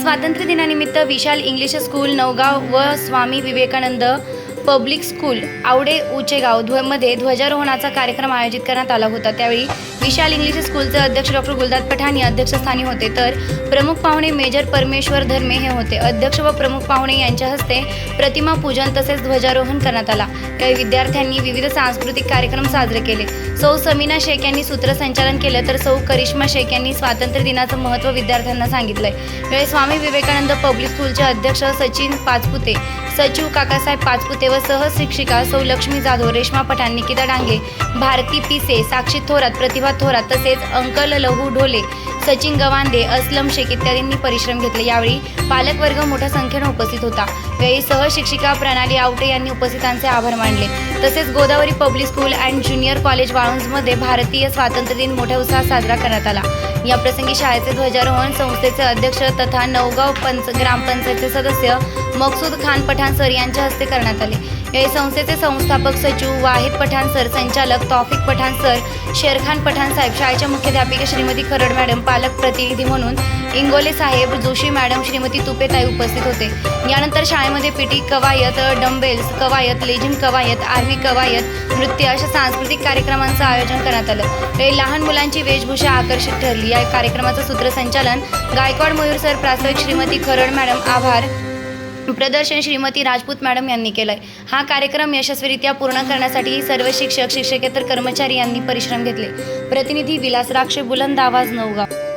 स्वातंत्र्य दिनानिमित्त विशाल English school Navgaon व स्वामी विवेकानंद पब्लिक स्कूल आवडे उचेगाव ध्वमध्ये ध्वजारोहणाचा कार्यक्रम आयोजित करण्यात आला होता. त्यावेळी विशाल इंग्लिश स्कूलचे अध्यक्ष डॉक्टर गुलदाद पठाण हे अध्यक्षस्थानी होते. तर प्रमुख पाहुणे मेजर परमेश्वर धर्मे हे होते. अध्यक्ष व प्रमुख पाहुणे यांच्या हस्ते प्रतिमा पूजन तसेच ध्वजारोहण करण्यात आला. यावेळी विद्यार्थ्यांनी विविध सांस्कृतिक कार्यक्रम साजरे केले. सौ समीना शेख यांनी सूत्रसंचालन केलं तर सौ करिश्मा शेख यांनी स्वातंत्र्य दिनाचं महत्त्व विद्यार्थ्यांना सांगितलंय. यावेळी स्वामी विवेकानंद पब्लिक स्कूलचे अध्यक्ष सचिन पाचपुते सचिव काकासाहेब पाचपुते व सहशिक्षिका सौ लक्ष्मी जाधव रेश्मा पठाण निकिता डांगे भारती पिसे साक्षी थोरात प्रतिभा थोरात तसेच अंकल लहू ढोले सचिन गवांदे अस्लम शेख इत्यादींनी परिश्रम घेतले. यावेळी पालकवर्ग मोठ्या संख्येने उपस्थित होता. यावेळी सहशिक्षिका प्रणाली आवटे यांनी उपस्थितांचे आभार मानले. तसेच Godavari public school and junior college वाळुंजमध्ये भारतीय स्वातंत्र्य दिन मोठ्या उत्साहात साजरा करण्यात आला. या प्रसंगी शाळेचे ध्वजारोहण संस्थेचे अध्यक्ष तथा नवगाव पंच ग्रामपंचायतचे सदस्य मकसूद खान पठाण सर यांच्या हस्ते करण्यात आले. या संस्थेचे संस्थापक सचिव वाहिद पठाण सर संचालक तौफिक पठाण सर शेरखान पठाण साहेब शाळेच्या मुख्याध्यापिका श्रीमती खरड मॅडम पालक प्रतिनिधी म्हणून इंगोले साहेब जोशी मॅडम श्रीमती तुपेताई उपस्थित होते. यानंतर शाळेमध्ये पिटी कवायत डंबेल्स कवायत लेझिम कवायत आर्मी कवायत नृत्य अशा सांस्कृतिक कार्यक्रमांचं आयोजन करण्यात आलं. हे लहान मुलांची वेशभूषा आकर्षित ठरली. या कार्यक्रमाचं सूत्रसंचालन गायकवाड मयूर सर प्रास्ताविक श्रीमती खरड मॅडम आभार. प्रदर्शन श्रीमती राजपूत मॅडम यांनी केलंय. हा कार्यक्रम यशस्वीरित्या पूर्ण करण्यासाठी सर्व शिक्षक शिक्षकेतर कर्मचारी यांनी परिश्रम घेतले. प्रतिनिधी विलास राक्षे बुलंद आवाज नवगाव.